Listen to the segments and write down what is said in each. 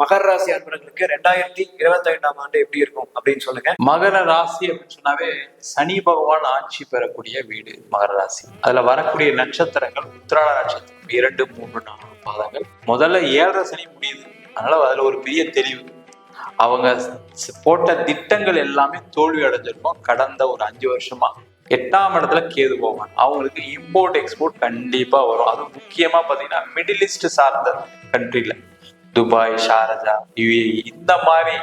மகர ராசி அன்பர்களுக்கு ரெண்டாயிரத்தி இருபத்தி ஐந்தாம் ஆண்டு எப்படி இருக்கும் அப்படின்னு சொல்லுங்க. மகர ராசி அப்படின்னு சொன்னாவே சனி பகவான் ஆட்சி பெறக்கூடிய வீடு மகர ராசி. அதுல வரக்கூடிய நட்சத்திரங்கள் உத்திராட நட்சத்திரம் இரண்டு மூன்று நான்கு பாதங்கள். முதல்ல ஏழரை சனி முடியுது. அதனால அதுல ஒரு பெரிய தெளிவு. அவங்க போட்ட திட்டங்கள் எல்லாமே தோல்வி அடைஞ்சிருக்கும். கடந்த ஒரு அஞ்சு வருஷமா எட்டாம் இடத்துல கேது போவான் அவங்களுக்கு இம்போர்ட் எக்ஸ்போர்ட் கண்டிப்பா வரும். அதுவும் முக்கியமா பாத்தீங்கன்னா மிடில் ஈஸ்ட் சார்ந்த கண்ட்ரில துபாய் ஷாரஜா யுஏஇ இந்த மாதிரி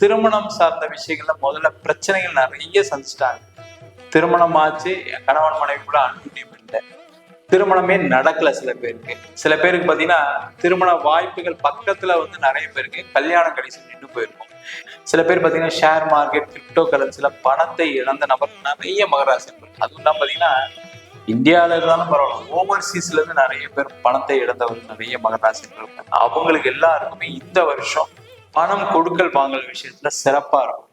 திருமணம் சார்ந்த விஷயங்கள்ல முதல்ல பிரச்சனைகள் நிறைய சந்திச்சிட்டாங்க. திருமணம் ஆச்சு கணவன் மனைவி கூட இல்லை. திருமணமே நடக்கல சில பேருக்கு. சில பேருக்கு பாத்தீங்கன்னா திருமண வாய்ப்புகள் பக்கத்துல வந்து நிறைய பேருக்கு கல்யாணம் கடைசி நின்று போயிருக்கும். சில பேர் பாத்தீங்கன்னா ஷேர் மார்க்கெட் கிரிப்டோ கரன்சில பணத்தை இழந்த நபர் நிறைய மகராசி அதுவும் இல்லாம பாத்தீங்கன்னா இந்தியாவில இருந்தாலும் பரவாயில்ல. ஓவர்சீஸ்ல இருந்து நிறைய பேர் பணத்தை இழந்தவர் நிறைய மகராசி அவங்களுக்கு எல்லாருக்குமே இந்த வருஷம் பணம் கொடுக்கல் வாங்கல் விஷயத்துல சிறப்பா இருக்கும்.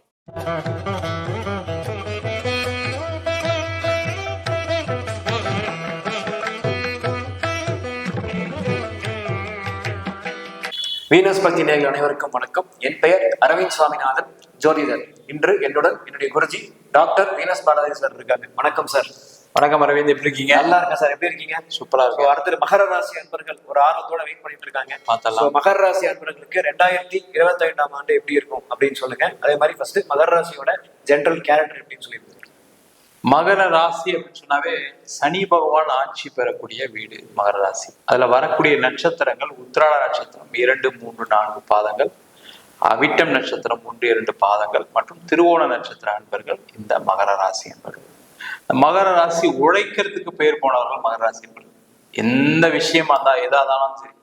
வீனஸ் பக்தி நேர்கள் அனைவருக்கும் வணக்கம். என் பெயர் அரவிந்த் சுவாமிநாதன் ஜோதிடர். இன்று என்னுடன் என்னுடைய Guruji doctor Venus Balaji sir இருக்காங்க. வணக்கம் சார். வணக்கம் அரவிந்த் எப்படி இருக்கீங்க? நல்லா இருக்கேன் சார். எப்படி இருக்கீங்க? சூப்பரா இருக்கு அடுத்தது மகர ராசி அன்பர்கள் ஒரு ஆர்வத்தோட வெயிட் பண்ணிட்டு இருக்காங்க. பார்த்தலாம் மகர ராசி அன்பர்களுக்கு ரெண்டாயிரத்தி இருபத்தி ஐந்தாம் ஆண்டு எப்படி இருக்கும் அப்படின்னு சொல்லுங்க. அதே மாதிரி ஃபர்ஸ்ட் மகர ராசியோட ஜென்ரல் கேரக்டர் எப்படின்னு சொல்லியிருக்கோம் மகர ராசி அப்படின்னு சொன்னாவே சனி பகவான் ஆட்சி பெறக்கூடிய வீடு மகர ராசி. அதுல வரக்கூடிய நட்சத்திரங்கள் உத்திராட நட்சத்திரம் இரண்டு மூன்று நான்கு பாதங்கள் அவிட்டம் நட்சத்திரம் ஒன்று இரண்டு பாதங்கள் மற்றும் திருவோண நட்சத்திர அன்பர்கள் இந்த மகர ராசி அன்பர்கள். மகர ராசி உழைக்கிறதுக்கு பேர் போனவர்கள் மகர ராசி எந்த விஷயமா இருந்தா எதா இருந்தாலும் சரி.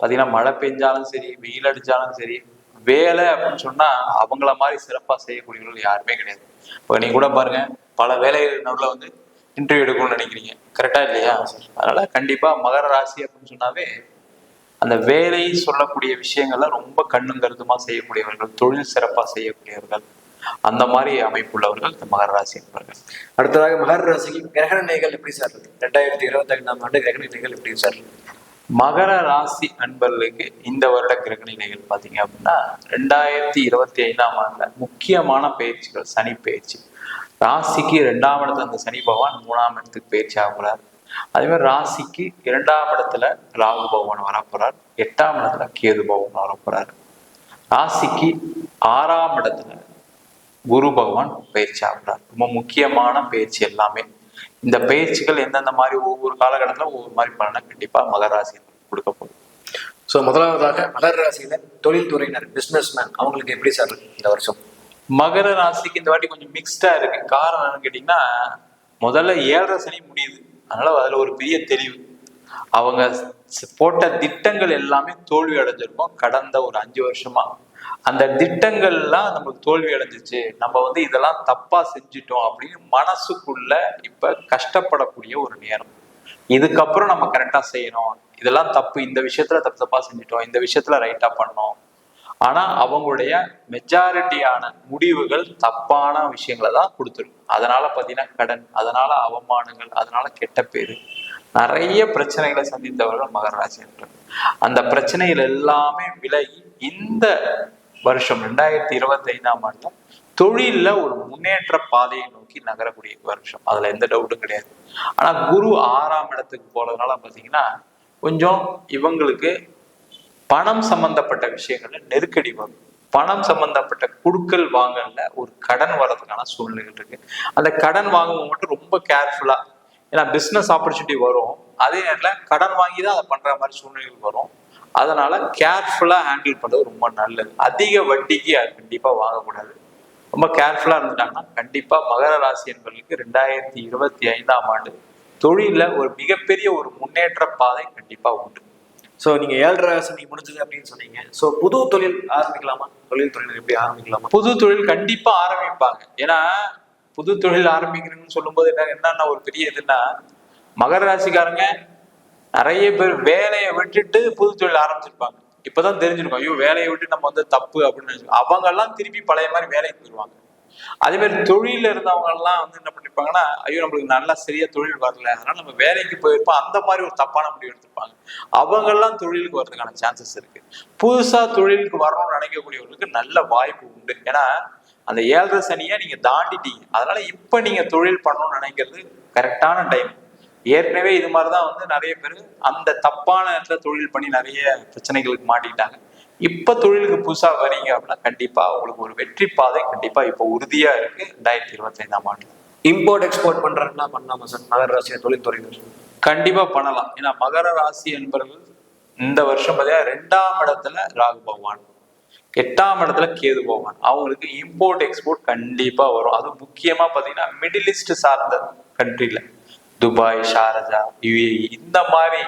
பாத்தீங்கன்னா மழை பெஞ்சாலும் சரி வெயில் அடிச்சாலும் சரி வேலை அப்படின்னு சொன்னா அவங்கள மாதிரி சிறப்பா செய்யக்கூடியவர்கள் யாருமே கிடையாது. இப்போ நீங்க கூட பாருங்க பல வேலைகள் நடுவில் வந்து இன்டர்வியூ எடுக்கணும்னு நினைக்கிறீங்க. கரெக்டா இல்லையா? அதனால கண்டிப்பா மகர ராசி அப்படின்னு சொன்னாவே அந்த வேலை சொல்லக்கூடிய விஷயங்கள்ல ரொம்ப கண்ணும் கருத்துமா செய்யக்கூடியவர்கள் தொழில் சிறப்பா செய்யக்கூடியவர்கள். அந்த மாதிரி அமைப்புள்ளவர்கள் இந்த மகர ராசி என்பவர்கள். அடுத்ததாக மகர ராசிக்கு கிரகண நிலைகள் எப்படி சார்? ரெண்டாயிரத்தி இருபத்தி ஐந்தாம் ஆண்டு கிரகண நிலைகள் எப்படி சார்? மகர ராசி அன்பர்களுக்கு இந்த வருட கிரக நிலைகள் பார்த்தீங்க அப்படின்னா ரெண்டாயிரத்தி இருபத்தி ஐந்தாம் ஆண்டுல முக்கியமான பயிற்சிகள் சனி பயிற்சி. ராசிக்கு ரெண்டாம் இடத்துல அந்த சனி பகவான் மூணாம் இடத்துக்கு பயிற்சி ஆகுறார் அதே மாதிரி ராசிக்கு இரண்டாம் இடத்துல ராகு பகவான் வரப்போறார் எட்டாம் இடத்துல கேது பகவான் வரப்போறார் ராசிக்கு ஆறாம் இடத்துல குரு பகவான் பயிற்சி ஆகுறார். ரொம்ப முக்கியமான பயிற்சி எல்லாமே. இந்த பயிற்சிகள் எந்தெந்த மாதிரி ஒவ்வொரு காலகட்டத்துல ஒவ்வொரு மாதிரி பலனை கண்டிப்பா மகர ராசி கொடுக்க போகுது. ஸோ முதலாவதாக மகர ராசியில தொழில்துறையினர் பிசினஸ் மேன் அவங்களுக்கு எப்படி சார் இந்த வருஷம்? மகர ராசிக்கு இந்த வாட்டி கொஞ்சம் மிக்ஸ்டா இருக்கு. காரணம் என்னன்னு கேட்டீங்கன்னா முதல்ல ஏழரை சனி முடியுது. அதனால அதுல ஒரு பெரிய தெளிவு. அவங்க போட்ட திட்டங்கள் எல்லாமே தோல்வி அடைஞ்சிருக்கும். கடந்த ஒரு அஞ்சு வருஷமா. அந்த திட்டங்கள்லாம் நம்மளுக்கு தோல்வி அடைஞ்சிச்சு. நம்ம வந்து இதெல்லாம் தப்பா செஞ்சுட்டோம் அப்படின்னு மனசுக்குள்ள இப்ப கஷ்டப்படக்கூடிய ஒரு நேரம். இதுக்கப்புறம் நம்ம கரெக்டா செய்யணும். இதெல்லாம் தப்பு. இந்த விஷயத்துல தப்பு தப்பா செஞ்சிட்டோம். இந்த விஷயத்துல ரைட்டா பண்ணோம். ஆனா அவங்களுடைய மெஜாரிட்டியான முடிவுகள் தப்பான விஷயங்களை தான் கொடுத்துரும். அதனால பாத்தீங்கன்னா கடன் அதனால அவமானங்கள் அதனால கெட்ட பேரு. நிறைய பிரச்சனைகளை சந்தித்தவர்கள் மகர என்று அந்த பிரச்சனைகள் எல்லாமே விலகி இந்த வருஷம் ரெண்டாயிரத்தி இருபத்தி ஐந்தாம் ஆண்டுல தொழில்ல ஒரு முன்னேற்ற பாதையை நோக்கி நகரக்கூடிய வருஷம். அதுல எந்த டவுட்டும் கிடையாது. ஆனா குரு ஆறாம் இடத்துக்கு போறதுனால பாத்தீங்கன்னா கொஞ்சம் இவங்களுக்கு பணம் சம்பந்தப்பட்ட விஷயங்கள்ல நெருக்கடி வரும். பணம் சம்பந்தப்பட்ட குடுக்கல் வாங்கல ஒரு கடன் வர்றதுக்கான சூழ்நிலைகள் இருக்கு. அந்த கடன் வாங்கும்போது மட்டும் ரொம்ப கேர்ஃபுல்லா ஏன்னா பிசினஸ் ஆப்பர்ச்சுனிட்டி வரும். அதே நேரத்தில் கடன் வாங்கி தான் அதை பண்ற மாதிரி சூழ்நிலைகள் வரும். அதனால கேர்ஃபுல்லாக ஹேண்டில் பண்ணுறது ரொம்ப நல்லது. அதிக வட்டிக்கு கண்டிப்பாக வாங்கக்கூடாது. ரொம்ப கேர்ஃபுல்லாக இருந்துட்டாங்கன்னா கண்டிப்பாக மகர ராசி என்பவர்களுக்கு ரெண்டாயிரத்தி இருபத்தி ஐந்தாம் ஆண்டு தொழிலில் ஒரு மிகப்பெரிய ஒரு முன்னேற்ற பாதை கண்டிப்பாக உண்டு. ஸோ நீங்க ஏழரை ராசி முடிஞ்சது அப்படின்னு சொன்னீங்க. ஸோ புது தொழில் ஆரம்பிக்கலாமா? தொழில் தொழில் எப்படி ஆரம்பிக்கலாமா? புது தொழில் கண்டிப்பா ஆரம்பிப்பாங்க. ஏன்னா புது தொழில் ஆரம்பிக்கிறேன்னு சொல்லும்போது என்ன என்னன்னா ஒரு பெரிய இதுன்னா மகர ராசிக்காரங்க நிறைய பேர் வேலையை விட்டுட்டு புது தொழில் ஆரம்பிச்சிருப்பாங்க. இப்பதான் தெரிஞ்சிருக்கும் ஐயோ வேலையை விட்டு நம்ம வந்து தப்பு அப்படின்னு நினைச்சு. அவங்க எல்லாம் திருப்பி பழைய மாதிரி வேலைக்கு போயிடுவாங்க. அதே மாதிரி தொழில இருந்தவங்க எல்லாம் வந்து என்ன பண்ணிருப்பாங்கன்னா ஐயோ நம்மளுக்கு நல்லா சரியா தொழில் வரல அதனால நம்ம வேலைக்கு போயிருப்போம். அந்த மாதிரி ஒரு தப்பான முடிவு எடுத்திருப்பாங்க. அவங்க எல்லாம் தொழிலுக்கு வர்றதுக்கான சான்சஸ் இருக்கு. புதுசா தொழிலுக்கு வரணும்னு நினைக்கக்கூடியவங்களுக்கு நல்ல வாய்ப்பு உண்டு. ஏன்னா அந்த ஏழரை சனியை நீங்க தாண்டிட்டீங்க. அதனால இப்ப நீங்க தொழில் பண்ணணும்னு நினைக்கிறது கரெக்டான டைம் ஏற்கனவே இது மாதிரிதான் வந்து நிறைய பேர் அந்த தப்பான இடத்துல தொழில் பண்ணி நிறைய பிரச்சனைகளுக்கு மாட்டிக்கிட்டாங்க. இப்ப தொழிலுக்கு புதுசா வரீங்க அப்படின்னா கண்டிப்பா உங்களுக்கு ஒரு வெற்றி பாதை கண்டிப்பா இப்ப உறுதியா இருக்கு ரெண்டாயிரத்தி இருபத்தி ஐந்தாம் ஆண்டு. இம்போர்ட் எக்ஸ்போர்ட் பண்றதுன்னா பண்ணலாமா சார்? மகர ராசி தொழில்துறையினர். கண்டிப்பா பண்ணலாம். ஏன்னா மகர ராசி என்பவர்கள் இந்த வருஷம் பார்த்தீங்கன்னா ரெண்டாம் இடத்துல ராகு பகவான் எட்டாம் இடத்துல கேது பகவான். அவங்களுக்கு இம்போர்ட் எக்ஸ்போர்ட் கண்டிப்பா வரும். அதுவும் முக்கியமா பாத்தீங்கன்னா மிடில் ஈஸ்ட் சார்ந்த கண்ட்ரில துபாய் ஷாரஜா யுஏஇ இந்த மாதிரி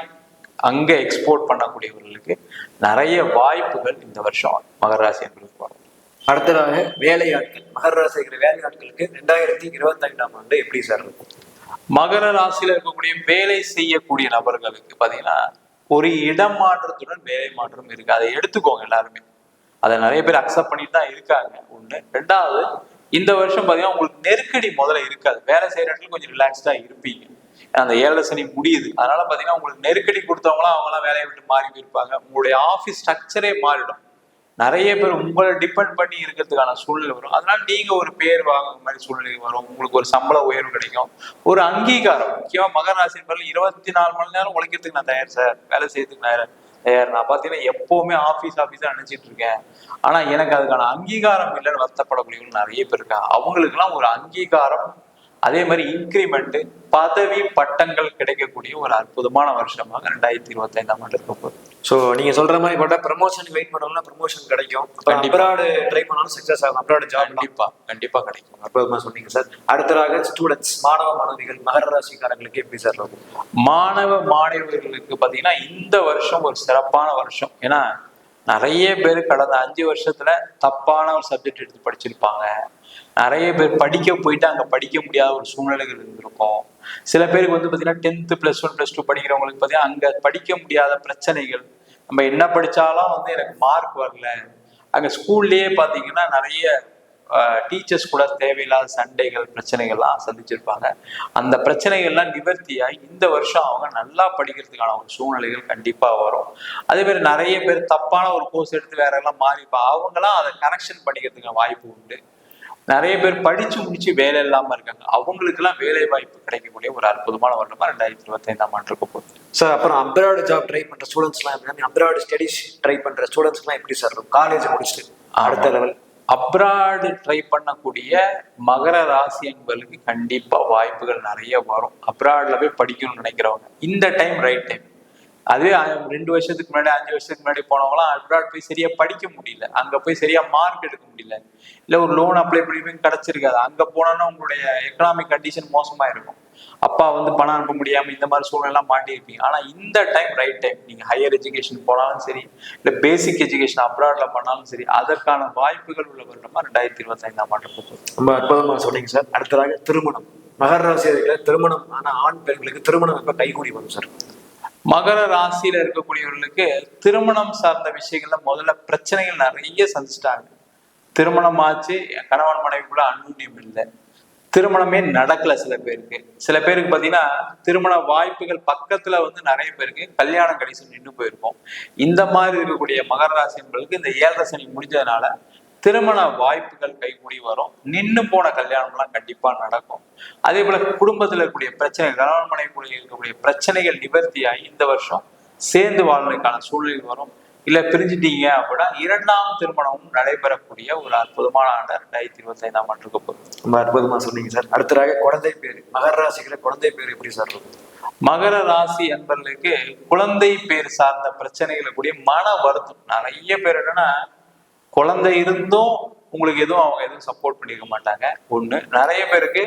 அங்க எக்ஸ்போர்ட் பண்ணக்கூடியவர்களுக்கு நிறைய வாய்ப்புகள் இந்த வருஷம் மகர ராசி என்பவர்களுக்கு வரும். அடுத்ததாக வேலையாட்கள் மகர ராசி இருக்கிற வேலையாட்களுக்கு ரெண்டாயிரத்தி இருபத்தி ஐந்தாம் ஆண்டு எப்படி சார் இருக்கும்? மகர ராசியில இருக்கக்கூடிய வேலை செய்யக்கூடிய நபர்களுக்கு பாத்தீங்கன்னா ஒரு இடம் மாற்றத்துடன் வேலை மாற்றம் இருக்கு. அதை எடுத்துக்கோங்க எல்லாருமே. அதை நிறைய பேர் அக்செப்ட் பண்ணிட்டு தான் இருக்காங்க. ஒண்ணு. ரெண்டாவது இந்த வருஷம் பாத்தீங்கன்னா உங்களுக்கு நெருக்கடி முதல்ல இருக்காது வேலை செய்யற இடத்துல கொஞ்சம் ரிலாக்ஸ்டா இருப்பீங்க. அந்த ஏழரை சனி முடியுது. அதனால பாத்தீங்கன்னா உங்களுக்கு நெருக்கடி கொடுத்தவங்களாம் அவங்களாம் வேலையை விட்டு மாறி போயிருப்பாங்க. உங்களுடைய ஆபீஸ் ஸ்ட்ரக்சரே மாறிடும். நிறைய பேர் உங்களை டிபெண்ட் பண்ணி இருக்கிறதுக்கான சூழ்நிலை வரும். அதனால நீங்க ஒரு பேர் வாங்குற மாதிரி சூழ்நிலை வரும். உங்களுக்கு ஒரு சம்பள உயர்வு கிடைக்கும். ஒரு அங்கீகாரம். முக்கியமா மகர ராசி என்பதில் இருபத்தி நாலு மணி நேரம் உழைக்கிறதுக்கு நான் தயார் சார். வேலை செய்யறதுக்கு நான் தயார். நான் பாத்தீங்கன்னா எப்பவுமே ஆபீஸ் ஆபீஸா நினைச்சிட்டு இருக்கேன். ஆனா எனக்கு அதுக்கான அங்கீகாரம் இல்லைன்னு வருத்தப்படக்கூடியவங்க நிறைய பேர் இருக்காங்க. அவங்களுக்கு எல்லாம் ஒரு அங்கீகாரம் அதே மாதிரி இன்க்ரிமெண்ட் பதவி பட்டங்கள் கிடைக்கக்கூடிய ஒரு அற்புதமான வருஷமாக ரெண்டாயிரத்தி இருபத்தி ஐந்தாம் ஆண்டு இருக்க போகுது. ஸோ நீங்க சொல்ற மாதிரி பார்த்தா ப்ரமோஷன் வெயிட் பண்ணோம்னா ப்ரமோஷன் கிடைக்கும். அப்ராடு ட்ரை பண்ணாலும் சக்சஸ் ஆகும். அப்ராடு ஜாப் கண்டிப்பா கண்டிப்பா கிடைக்கும். அற்புதமா சொன்னீங்க சார். அடுத்ததாக ஸ்டூடெண்ட்ஸ் மாணவ மாணவிகள் மகர ராசிக்காரங்களுக்கு எப்படி சார் இருக்கும்? மாணவ மாணவர்களுக்கு பாத்தீங்கன்னா இந்த வருஷம் ஒரு சிறப்பான வருஷம். ஏன்னா நிறைய பேர் கடந்த அஞ்சு வருஷத்துல தப்பான ஒரு சப்ஜெக்ட் எடுத்து படிச்சிருப்பாங்க. நிறைய பேர் படிக்க போயிட்டு அங்கே படிக்க முடியாத ஒரு சூழ்நிலைகள் இருந்திருக்கும். சில பேருக்கு வந்து பார்த்தீங்கன்னா tenth plus one plus two படிக்கிறவங்களுக்கு பார்த்தீங்கன்னா அங்கே படிக்க முடியாத பிரச்சனைகள். நம்ம என்ன படித்தாலும் வந்து எனக்கு மார்க் வரல. அங்கே ஸ்கூல்லேயே பார்த்தீங்கன்னா நிறைய டீச்சர்ஸ் கூட தேவையில்லாத சண்டைகள் பிரச்சனைகள்லாம் சந்திச்சிருப்பாங்க. அந்த பிரச்சனைகள்லாம் நிவர்த்தியாகி இந்த வருஷம் அவங்க நல்லா படிக்கிறதுக்கான ஒரு சூழ்நிலைகள் கண்டிப்பாக வரும். அதே மாதிரி நிறைய பேர் தப்பான ஒரு கோர்ஸ் எடுத்து வேற எல்லாம் மாறிப்பா அவங்களாம் அதை கரெக்ஷன் பண்ணிக்கிறதுக்கான வாய்ப்பு உண்டு. நிறைய பேர் படிச்சு முடிச்சு வேலை இல்லாம இருக்காங்க. அவங்களுக்கெல்லாம் வேலை வாய்ப்பு கிடைக்கக்கூடிய ஒரு அற்புதமான வருடமா ரெண்டாயிரத்தி இருபத்தி ஐந்தாம் ஆண்டு இருக்க போகுது. சார் அப்புறம் அப்ராடு ஜாப் ட்ரை பண்ற ஸ்டூடெண்ட்ஸ்லாம் எப்படி? அப்ராடு ஸ்டடீஸ் ட்ரை பண்ற ஸ்டூடெண்ட்ஸ்லாம் எப்படி சார் காலேஜ் முடிச்சுட்டு அடுத்த லெவல் அப்ராடு ட்ரை பண்ணக்கூடிய மகர ராசி என்பவர்களுக்கு கண்டிப்பா வாய்ப்புகள் நிறைய வரும். அப்ராட்ல போய் படிக்கணும்னு நினைக்கிறவங்க இந்த டைம் ரைட் டைம் அதுவே ரெண்டு வருஷத்துக்கு முன்னாடி அஞ்சு வருஷத்துக்கு முன்னாடி போனவங்களாம் அப்ராட் போய் சரியா படிக்க முடியல. அங்க போய் சரியா மார்க் எடுக்க முடியல. இல்ல ஒரு லோன் அப்ளை பண்ணி கிடைச்சிருக்காது. அங்க போனோம்னா உங்களுடைய எக்கனாமிக் கண்டிஷன் மோசமா இருக்கும். அப்பா வந்து பணம் அனுப்ப முடியாம இந்த மாதிரி சூழ்நிலை மாட்டியிருப்பீங்க. ஆனா இந்த டைம் ரைட் டைம் நீங்க ஹையர் எஜுகேஷன் போனாலும் சரி இல்ல பேசிக் எஜுகேஷன் அப்ராட்ல பண்ணாலும் சரி அதற்கான வாய்ப்புகள் உள்ள வருடமா ரெண்டாயிரத்தி இருபத்தி ஐந்தாம் ஆண்டு ரொம்ப அற்புதமா சொன்னீங்க சார். அடுத்ததாக திருமணம். மகர ராசி திருமணம் ஆனா ஆண் பெண்களுக்கு திருமணம் எப்ப கைகூடி வரும் சார்? மகர ராசியில இருக்கக்கூடியவர்களுக்கு திருமணம் சார்ந்த விஷயங்கள்ல முதல்ல பிரச்சனைகள் நிறைய சந்திச்சிட்டாங்க. திருமணம் ஆச்சு கணவன் மனைவிக்குள்ள அன்னுண்ணியம் இல்லை. திருமணமே நடக்கல சில பேருக்கு. சில பேருக்கு பாத்தீங்கன்னா திருமண வாய்ப்புகள் பக்கத்துல வந்து நிறைய பேருக்கு கல்யாணம் கடைசி நின்று போயிருக்கும். இந்த மாதிரி இருக்கக்கூடிய மகர ராசி என்பதுக்கு இந்த ஏழரை சனி முடிஞ்சதுனால திருமண வாய்ப்புகள் கைகூடி வரும். நின்னு போன கல்யாணம்லாம் கண்டிப்பா நடக்கும். அதே போல குடும்பத்துல இருக்கக்கூடிய பிரச்சனை கணவன் மனைவிக்குள்ள இருக்கக்கூடிய பிரச்சனைகள் நிவர்த்தியாகி இந்த வருஷம் சேர்ந்து வாழ்றதுக்கான சூழ்நிலை வரும். இல்ல பிரிஞ்சுட்டீங்க அப்படின்னா இரண்டாம் திருமணமும் நடைபெறக்கூடிய ஒரு அற்புதமான ஆண்டு ரெண்டாயிரத்தி இருபத்தி ஐந்தாம் ஆண்டு போகுது. ரொம்ப அற்புதமா சொன்னீங்க சார். அடுத்ததாக குழந்தை பேரு மகர ராசிகளை குழந்தை பேர் எப்படி சார் இருக்கும்? மகர ராசி என்பவர்களுக்கு குழந்தை பேர் சார்ந்த பிரச்சனைகளை கூடிய மன வருத்தம். நிறைய பேர் என்னன்னா குழந்தை இருந்தும் உங்களுக்கு எதுவும் அவங்க எதுவும் சப்போர்ட் பண்ணிக்க மாட்டாங்க. ஒண்ணு நிறைய பேருக்கு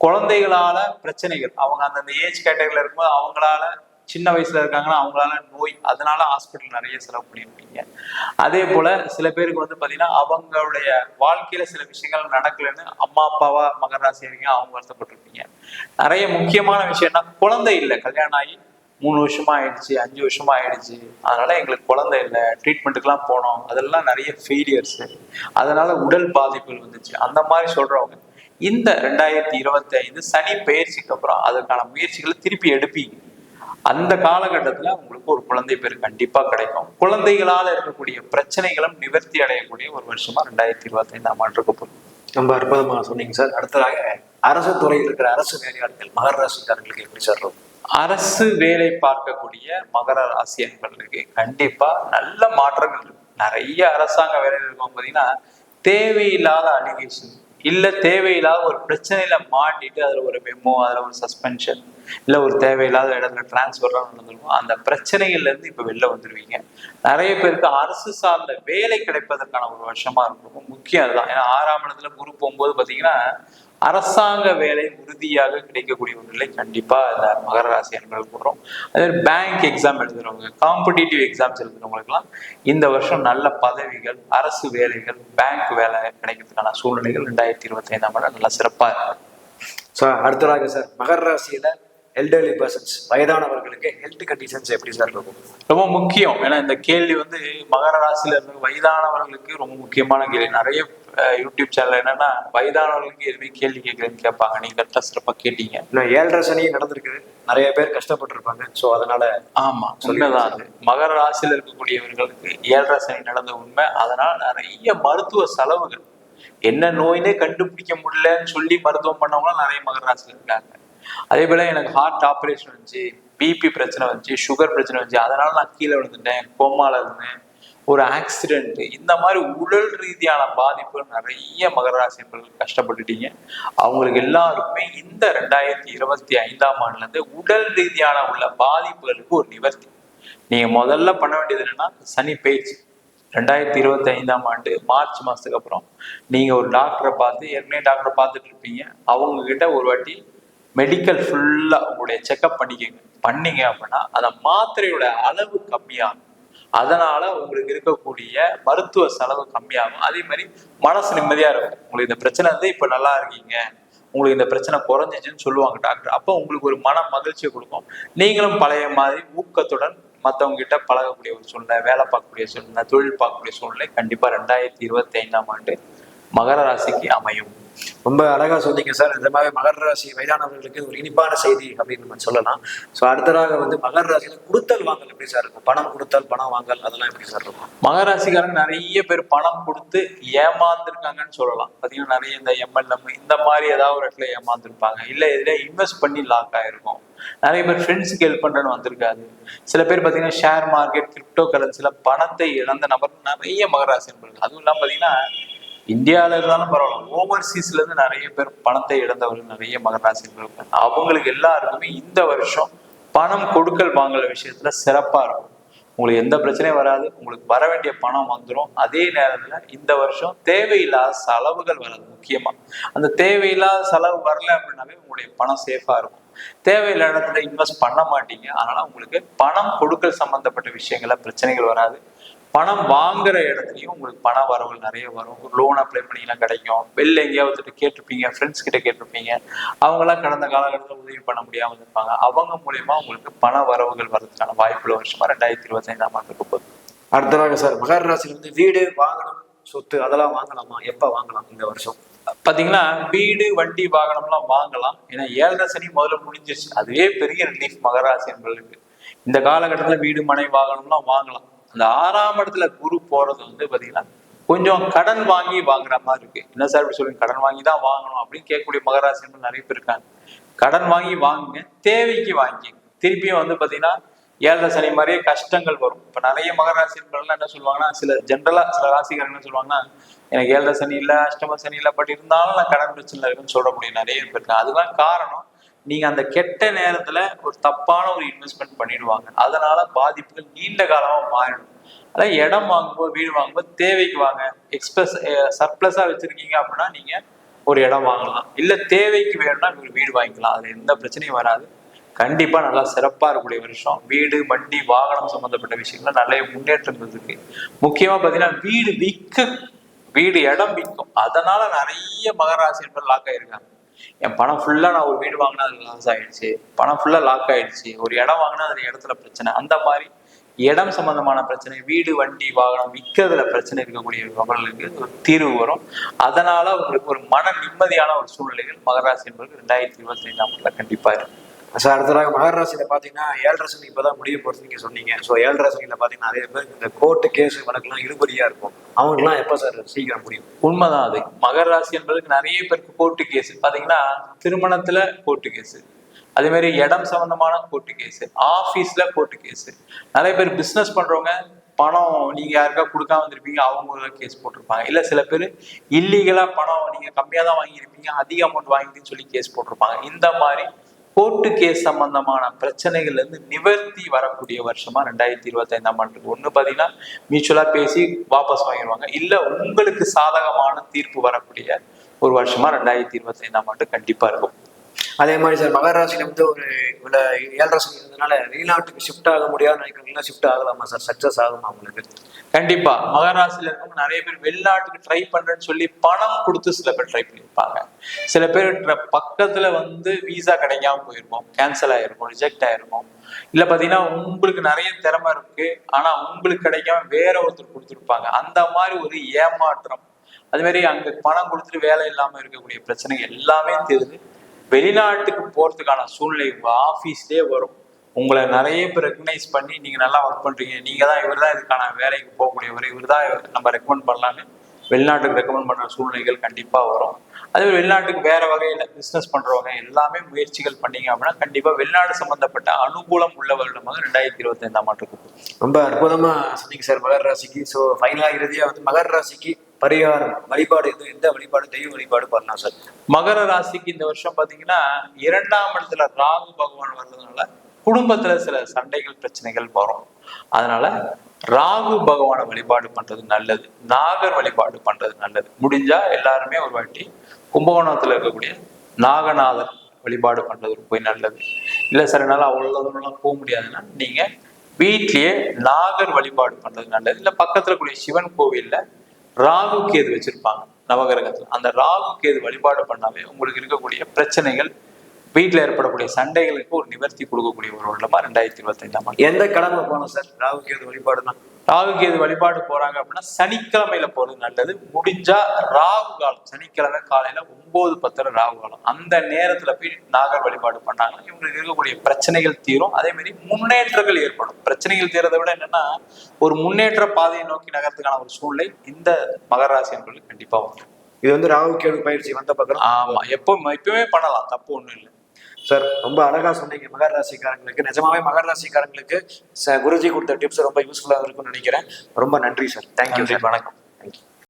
குழந்தைகளால பிரச்சனைகள். அவங்க அந்தந்த ஏஜ் கேட்டகரியில இருக்கும்போது அவங்களால சின்ன வயசுல இருக்காங்கன்னா அவங்களால நோய் அதனால ஹாஸ்பிட்டல் நிறைய செலவு பண்ணியிருப்பீங்க அதே போல சில பேருக்கு வந்து பாத்தீங்கன்னா அவங்களுடைய வாழ்க்கையில சில விஷயங்கள் நடக்கலைன்னு அம்மா அப்பாவா மகராசி அவங்க வருத்தப்பட்டிருப்பீங்க. நிறைய முக்கியமான விஷயம்னா குழந்தை இல்லை கல்யாணம் ஆகி மூணு வருஷமா ஆயிடுச்சு அஞ்சு வருஷமா ஆயிடுச்சு அதனால எங்களுக்கு குழந்தை இல்லை ட்ரீட்மெண்ட்டுக்கெல்லாம் போனோம். அதெல்லாம் நிறைய ஃபெயிலியர்ஸ் அதனால உடல் பாதிப்புகள் வந்துச்சு. அந்த மாதிரி சொல்றவங்க இந்த ரெண்டாயிரத்தி இருபத்தி ஐந்து சனி பயிற்சிக்கு அப்புறம் அதற்கான முயற்சிகளை திருப்பி எடுப்பீங்க. அந்த காலகட்டத்துல உங்களுக்கு ஒரு குழந்தை பேர் கண்டிப்பா கிடைக்கும். குழந்தைகளால இருக்கக்கூடிய பிரச்சனைகளும் நிவர்த்தி அடையக்கூடிய ஒரு வருஷமா ரெண்டாயிரத்தி இருபத்தி ஐந்தாம் ஆண்டு இருக்க போகுது ரொம்ப அற்புதமாக சொன்னீங்க சார். அடுத்ததாக அரசு துறையில் இருக்கிற அரசு வேலையாளர்கள் மகர ராசிக்காரர்களுக்கு எப்படி சார் இருக்கும்? அரசு வேலை பார்க்கக்கூடிய மகர ராசி அன்பர்களுக்கு கண்டிப்பா நல்ல மாற்றங்கள் இருக்கு. நிறைய அரசாங்க வேலை இருக்கும் பாத்தீங்கன்னா தேவையில்லாத அலிகேஷன் இல்ல தேவையில்லாத ஒரு பிரச்சனையில மாட்டிட்டு அதுல ஒரு மெமோ அதுல ஒரு சஸ்பென்ஷன் இல்ல ஒரு தேவையில்லாத இடத்துல டிரான்ஸ்ஃபர்லாம் நடந்திருக்கும் அந்த பிரச்சனைகள்ல இருந்து இப்ப வெளில வந்துருவீங்க. நிறைய பேருக்கு அரசு சார்ந்த வேலை கிடைப்பதற்கான ஒரு வருஷமா இருக்கும். முக்கியம் அதுதான். ஏன்னா ஆறாம் இடத்துல குரு போகும்போது பாத்தீங்கன்னா அரசாங்க வேலை உறுதியாக கிடைக்கக்கூடிய ஒரு நிலை கண்டிப்பா இந்த மகர ராசி அன்பர்களுக்கு வரும் அதே பேங்க் எக்ஸாம் எழுதுறவங்க காம்படிட்டிவ் எக்ஸாம்ஸ் எழுதுறவங்களுக்குலாம் இந்த வருஷம் நல்ல பதவிகள் அரசு வேலைகள் பேங்க் வேலை கிடைக்கிறதுக்கான சூழ்நிலைகள் ரெண்டாயிரத்தி இருபத்தி ஐந்தாம் ஆண்டு நல்லா சிறப்பா இருக்கு. சார் அடுத்ததாக சார் மகர ராசியில எல்டர்லி பர்சன்ஸ் வயதானவர்களுக்கு ஹெல்த் கண்டிஷன்ஸ் எப்படி சார் இருக்கும்? ரொம்ப முக்கியம். ஏன்னா இந்த கேள்வி வந்து மகர ராசியில இருந்த வயதானவர்களுக்கு ரொம்ப முக்கியமான கேள்வி. நிறைய யூடியூப் சேனல் என்னன்னா வயதானவர்களுக்கு எதுவுமே கேள்வி கேட்கறேன்னு கேட்பாங்க. நீங்க கரெக்டா சிறப்பா கேட்டீங்க. இன்னும் ஏழரை சனி நடந்திருக்குது. நிறைய பேர் கஷ்டப்பட்டிருப்பாங்க. ஸோ அதனால ஆமா உண்மைதான் அது. மகர ராசியில இருக்கக்கூடியவர்களுக்கு ஏழரை சனி நடந்த உண்மை. அதனால நிறைய மருத்துவ செலவுகள். என்ன நோயினே கண்டுபிடிக்க முடியலன்னு சொல்லி மருத்துவம் பண்ணவங்களும் நிறைய மகர ராசியில இருக்காங்க. அதே போல எனக்கு ஹார்ட் ஆப்ரேஷன் வந்துச்சு பிபி பிரச்சனை வந்துச்சு சுகர் பிரச்சனை வந்துச்சு. அதனால நான் கீழே விழுந்துட்டேன் கோமால இருந்தேன். ஒரு ஆக்சிடென்ட் இந்த மாதிரி உடல் ரீதியான பாதிப்பு நிறைய மகர ராசி கஷ்டப்பட்டுட்டீங்க. அவங்களுக்கு எல்லாருக்குமே இந்த ரெண்டாயிரத்தி இருபத்தி ஐந்தாம் ஆண்டுல இருந்து உடல் ரீதியான உள்ள பாதிப்புகளுக்கு ஒரு நிவர்த்தி. நீங்க முதல்ல பண்ண வேண்டியது என்னன்னா சனி பயிற்சி ரெண்டாயிரத்தி இருபத்தி ஐந்தாம் ஆண்டு மார்ச் மாசத்துக்கு அப்புறம் நீங்க ஒரு டாக்டரை பார்த்து ஏற்கனவே டாக்டரை பார்த்துட்டு இருப்பீங்க. அவங்க கிட்ட ஒரு வாட்டி மெடிக்கல் ஃபுல்லாக உங்களுடைய செக்அப் பண்ணிக்கங்க. பண்ணீங்க அப்படின்னா அந்த மாத்திரையோட அளவு கம்மியாகும். அதனால உங்களுக்கு இருக்கக்கூடிய மருத்துவ செலவு கம்மியாகும். அதே மாதிரி மனசு நிம்மதியா இருக்கும். உங்களுக்கு இந்த பிரச்சனை வந்து இப்ப நல்லா இருக்கீங்க. உங்களுக்கு இந்த பிரச்சனை குறைஞ்சிச்சுன்னு சொல்லுவாங்க டாக்டர் அப்போ உங்களுக்கு ஒரு மன மகிழ்ச்சியை கொடுக்கும். நீங்களும் பழைய மாதிரி ஊக்கத்துடன் மற்றவங்க கிட்ட பழகக்கூடிய ஒரு சூழ்நிலை வேலை பார்க்கக்கூடிய சூழ்நிலை தொழில் பார்க்கக்கூடிய சூழ்நிலை கண்டிப்பா ரெண்டாயிரத்தி இருபத்தி ஐந்தாம் ஆண்டு மகர ராசிக்கு அமையும். ரொம்ப அழகா சொன்னீங்க சார். இந்த மாதிரி மகர ராசி வயதானவர்களுக்கு ஒரு இனிப்பான செய்தி அப்படின்னு நம்ம சொல்லலாம். ஸோ அடுத்ததாக வந்து மகர ராசியில கொடுத்தல் வாங்கல் எப்படி சார் இருக்கும்? பணம் கொடுத்தல் பணம் வாங்கல் அதெல்லாம் எப்படி சார் இருக்கும்? மகராசிக்காரங்க நிறைய பேர் பணம் கொடுத்து ஏமாந்துருக்காங்கன்னு சொல்லலாம். பாத்தீங்கன்னா நிறைய இந்த எம்எல்எம் இந்த மாதிரி ஏதாவது ஒரு இடத்துல ஏமாந்துருப்பாங்க. இல்ல இதுல இன்வெஸ்ட் பண்ணி லாக் ஆயிருக்கும். நிறைய பேர் ஃப்ரெண்ட்ஸுக்கு ஹெல்ப் பண்றேன்னு வந்திருக்காது. சில பேர் பாத்தீங்கன்னா ஷேர் மார்க்கெட் கிரிப்டோ கரன்சில பணத்தை இழந்த நபர் நிறைய மகராசி நண்பர்கள். அதுவும் இல்லாம பாத்தீங்கன்னா இந்தியாவில் இருந்தாலும் பரவாயில்ல. ஓவர்சீஸ்ல இருந்து நிறைய பேர் பணத்தை இழந்தவர்கள் நிறைய மகராசிகள் அவங்களுக்கு எல்லாருக்குமே இந்த வருஷம் பணம் கொடுக்கல் வாங்கல விஷயத்துல சிறப்பா இருக்கும். உங்களுக்கு எந்த பிரச்சனையும் வராது. உங்களுக்கு வர வேண்டிய பணம் வந்துடும் அதே நேரத்துல இந்த வருஷம் தேவையில்லாத செலவுகள் வராது முக்கியமா. அந்த தேவையில்லாத செலவு வரல அப்படின்னாவே உங்களுடைய பணம் சேஃபா இருக்கும். தேவையில்லாத இடத்துல இன்வெஸ்ட் பண்ண மாட்டீங்க. அதனால உங்களுக்கு பணம் கொடுக்கல் சம்பந்தப்பட்ட விஷயங்கள பிரச்சனைகள் வராது. பணம் வாங்குற இடத்துலயும் உங்களுக்கு பண வரவுகள் நிறைய வரும். ஒரு லோன் அப்ளை பண்ணீங்கன்னா கிடைக்கும். வெளில எங்கேயாவது கேட்டிருப்பீங்க. ஃப்ரெண்ட்ஸ் கிட்ட கேட்டிருப்பீங்க. அவங்களாம் கடந்த காலகட்டத்தில் உதவி பண்ண முடியாம இருப்பாங்க அவங்க மூலியமா உங்களுக்கு பண வரவுகள் வர்றதுக்கான வாய்ப்புள்ள வருஷமா ரெண்டாயிரத்தி இருபத்தி ஐந்தாம் ஆண்டு இருக்க போகுது அடுத்ததாக சார் மகர ராசியில வந்து வீடு வாகனம் சொத்து அதெல்லாம் வாங்கலாமா? எப்ப வாங்கலாம் இந்த வருஷம்? பாத்தீங்கன்னா வீடு வண்டி வாகனம்லாம் வாங்கலாம். ஏன்னா ஏழரை சனி முதல்ல முடிஞ்சிருச்சு. அதுவே பெரிய ரிலீஃப் மகராசி என்பதற்கு இந்த காலகட்டத்துல வீடு மனை வாகனம்லாம் வாங்கலாம். அந்த ஆறாம் இடத்துல குரு போறது வந்து பாத்தீங்கன்னா கொஞ்சம் கடன் வாங்கி வாங்குற மாதிரி இருக்கு. என்ன சார் இப்படி சொல்லுங்க கடன் வாங்கி தான் வாங்கணும் அப்படின்னு கேட்கக்கூடிய மகராசி நிறைய பேர் இருக்காங்க. கடன் வாங்கி வாங்குங்க தேவைக்கு வாங்கிங்க திருப்பியும் வந்து பாத்தீங்கன்னா ஏழரை சனி மாதிரியே கஷ்டங்கள் வரும். இப்ப நிறைய மகராசி என்ன சொல்லுவாங்கன்னா சில ஜென்ரலா சில ராசிகள் என்ன சொல்லுவாங்கன்னா எனக்கு ஏழரை சனி இல்ல அஷ்டம சனி இல்ல பட் இருந்தாலும் நான் கடன் பிரச்சனை இருக்குன்னு சொல்லக்கூடிய நிறைய பேர் இருக்காங்க. அதுதான் காரணம் நீங்க அந்த கெட்ட நேரத்துல ஒரு தப்பான ஒரு இன்வெஸ்ட்மெண்ட் பண்ணிடுவாங்க. அதனால பாதிப்புகள் நீண்ட காலமா மாறிடும். அதான் இடம் வாங்கும்போது வீடு வாங்கும்போது தேவைக்கு வாங்க. எக்ஸ்பிரஸ் சர்ப்ளஸா வச்சிருக்கீங்க அப்படின்னா நீங்க ஒரு இடம் வாங்கலாம். இல்ல தேவைக்கு வேணும்னா ஒரு வீடு வாங்கிக்கலாம். அதுல எந்த பிரச்சனையும் வராது. கண்டிப்பா நல்லா சிறப்பா இருக்கக்கூடிய வருஷம். வீடு வண்டி வாகனம் சம்பந்தப்பட்ட விஷயங்கள்ல நிறைய முன்னேற்றம் இருக்கு. முக்கியமா பாத்தீங்கன்னா வீடு விற்க வீடு இடம் விற்கும் அதனால நிறைய மகராசி என்பது லாக் ஆயிருக்காங்க. என் பணம் ஃபுல்லா நான் ஒரு வீடு வாங்கினா அது லாஸ் ஆயிடுச்சு. பணம் ஃபுல்லா லாக் ஆயிடுச்சு. ஒரு இடம் வாங்கினா அந்த இடத்துல பிரச்சனை. அந்த மாதிரி இடம் சம்பந்தமான பிரச்சனை வீடு வண்டி வாகனம் விற்கிறதுல பிரச்சனை இருக்கக்கூடிய நபர்களுக்கு ஒரு தீர்வு வரும். அதனால அவங்களுக்கு ஒரு மன நிம்மதியான ஒரு சூழ்நிலைகள் மகராசி என்பது ரெண்டாயிரத்தி இருபத்தி ஐந்தாம் ஆண்டுல கண்டிப்பா இருக்கும். சார் அடுத்ததாக மகர ராசியில பாத்தீங்கன்னா ஏழரை சனி இப்பதான் முடிய போறது நீங்க சொன்னீங்க. ஸோ ஏழரை சனியில பாத்தீங்கன்னா நிறைய பேர் இந்த கோர்ட்டு கேஸ் வழக்குலாம் இழுபறியா இருக்கும். அவங்களுக்குலாம் எப்ப சார் சீக்கிரம் முடியும்? உண்மைதான் அது. மகர ராசி என்பதுக்கு நிறைய பேருக்கு கோர்ட்டு கேஸ் பாத்தீங்கன்னா திருமணத்துல கோர்ட்டு கேஸ் அதே மாதிரி இடம் சம்பந்தமான கோர்ட்டு கேஸ் ஆபீஸ்ல கோர்ட்டு கேஸ் நிறைய பேர் பிசினஸ் பண்றவங்க பணம் நீங்க யாருக்கா கொடுக்காம வந்திருப்பீங்க அவங்க கேஸ் போட்டிருப்பாங்க. இல்ல சில பேர் இல்லீகலா பணம் நீங்க கம்மியா தான் வாங்கியிருப்பீங்க அதிக அமௌண்ட் வாங்கிட்டுன்னு சொல்லி கேஸ் போட்டிருப்பாங்க. இந்த மாதிரி கோர்ட்டு கேஸ் சம்பந்தமான பிரச்சனைகள்ல இருந்து நிவர்த்தி வரக்கூடிய வருஷமா ரெண்டாயிரத்தி இருபத்தி ஐந்தாம் ஆண்டு ஒண்ணு பாத்தீங்கன்னா மியூச்சுவலா பேசி வாபஸ் வாங்கிடுவாங்க இல்ல உங்களுக்கு சாதகமான தீர்ப்பு வரக்கூடிய ஒரு வருஷமா ரெண்டாயிரத்தி இருபத்தி ஐந்தாம் ஆண்டு கண்டிப்பா இருக்கும். அதே மாதிரி சார் மகர ராசியில வந்து ஒரு இவ்வளோ ஏழரை சனி இருந்ததுனால வெளிநாட்டுக்கு ஷிஃப்ட் ஆக முடியாது நினைக்கிறவங்களா ஷிஃப்ட் ஆகலாமா சார்? சக்சஸ் ஆகுமா உங்களுக்கு? கண்டிப்பா. மகராசில இருக்கவங்க நிறைய பேர் வெளிநாட்டுக்கு ட்ரை பண்றேன்னு சொல்லி பணம் கொடுத்து சில பேர் ட்ரை பண்ணியிருப்பாங்க. சில பேர் பக்கத்துல வந்து விசா கிடைக்காம போயிருப்போம். கேன்சல் ஆயிருக்கும் ரிஜெக்ட் ஆயிருக்கும் இல்ல பாத்தீங்கன்னா உங்களுக்கு நிறைய திறமை இருக்கு. ஆனா உங்களுக்கு கிடைக்காம வேற ஒருத்தர் கொடுத்துருப்பாங்க. அந்த மாதிரி ஒரு ஏமாற்றம். அது மாதிரி அங்க பணம் கொடுத்துட்டு வேலை இல்லாம இருக்கக்கூடிய பிரச்சனை எல்லாமே தெரியுது வெளிநாட்டுக்கு போறதுக்கான சூழ்நிலை உங்க ஆபீஸ்லயே வரும். உங்களை நிறைய பேர் ரெக்கக்னைஸ் பண்ணி நீங்க நல்லா ஒர்க் பண்றீங்க. நீங்க தான் இவர் தான் இதுக்கான வேலைக்கு போகக்கூடியவர். இவர் தான் நம்ம ரெக்கமெண்ட் பண்ணலான்னு வெளிநாட்டுக்கு ரெக்கமெண்ட் பண்ற சூழ்நிலைகள் கண்டிப்பா வரும். அதே மாதிரி வெளிநாட்டுக்கு வேற வகையில பிசினஸ் பண்றவங்க எல்லாமே முயற்சிகள் பண்ணீங்க அப்படின்னா கண்டிப்பா வெளிநாடு சம்பந்தப்பட்ட அனுகூலம் உள்ள வருடமாக ரெண்டாயிரத்தி இருபத்தி ஐந்தாம் ஆண்டுக்கு ரொம்ப அற்புதமா சொன்னீங்க சார் மகர் ராசிக்கு. ஸோ ஃபைனலாக இறுதியாக வந்து மகர் ராசிக்கு பரிகாரம் வழிபாடு எதுவும் எந்த வழிபாடு தெய்வ வழிபாடு பண்ணலாம் சார்? மகர ராசிக்கு இந்த வருஷம் பாத்தீங்கன்னா இரண்டாம் இடத்துல ராகு பகவான் வர்றதுனால குடும்பத்துல சில சண்டைகள் பிரச்சனைகள் வரும். அதனால ராகு பகவானை வழிபாடு பண்றது நல்லது. நாகர் வழிபாடு பண்றது நல்லது. முடிஞ்சா எல்லாருமே ஒரு வாட்டி கும்பகோணத்துல இருக்கக்கூடிய நாகநாதர் வழிபாடு பண்றது போய் நல்லது. இல்ல சில என்னால அவ்வளவு தூரம்லாம் போக முடியாதுன்னா நீங்க வீட்லயே நாகர் வழிபாடு பண்றது நல்லது. இல்ல பக்கத்துல கூடிய சிவன் கோவில்ல ராகு கேது வச்சிருப்பாங்க நவகிரகத்துல. அந்த ராகு கேது வழிபாடு பண்ணாவே உங்களுக்கு இருக்கக்கூடிய பிரச்சனைகள் வீட்டுல ஏற்படக்கூடிய சண்டைகளுக்கு ஒரு நிவர்த்தி கொடுக்கக்கூடிய ஒரு வருடமா ரெண்டாயிரத்தி இருபத்தி ஐந்தாம் எந்த கடமை போகணும் சார்? ராகு கேது வழிபாடுனா? ராகு கேது வழிபாடு போறாங்க அப்படின்னா சனிக்கிழமையில போறது நல்லது. முடிஞ்சா ராகு காலம். சனிக்கிழமை காலையில ஒன்பது பத்தரை ராகு காலம். அந்த நேரத்துல போய் நாகர் வழிபாடு பண்ணாங்கன்னா இவங்களுக்கு இருக்கக்கூடிய பிரச்சனைகள் தீரும். அதே மாதிரி முன்னேற்றங்கள் ஏற்படும். பிரச்சனைகள் தீரதை விட என்னன்னா ஒரு முன்னேற்ற பாதையை நோக்கி நகர்றதுக்கான ஒரு சூழ்நிலை இந்த மகராசி என்பது கண்டிப்பா வரும் இது வந்து ராகு கேது பயிற்சி வந்த பக்கம் ஆமா. எப்போ இப்பவுமே பண்ணலாம். தப்பு ஒண்ணும் இல்லை. சார் ரொம்ப அழகா சொன்னீங்க. மகர ராசிக்காரங்களுக்கு நிஜமாவே மகர ராசிக்காரங்களுக்கு ச- குருஜி கொடுத்த டிப்ஸ் ரொம்ப யூஸ்ஃபுல்லா இருக்கும்னு நினைக்கிறேன். ரொம்ப நன்றி சார் தேங்க்யூ சார் வணக்கம்.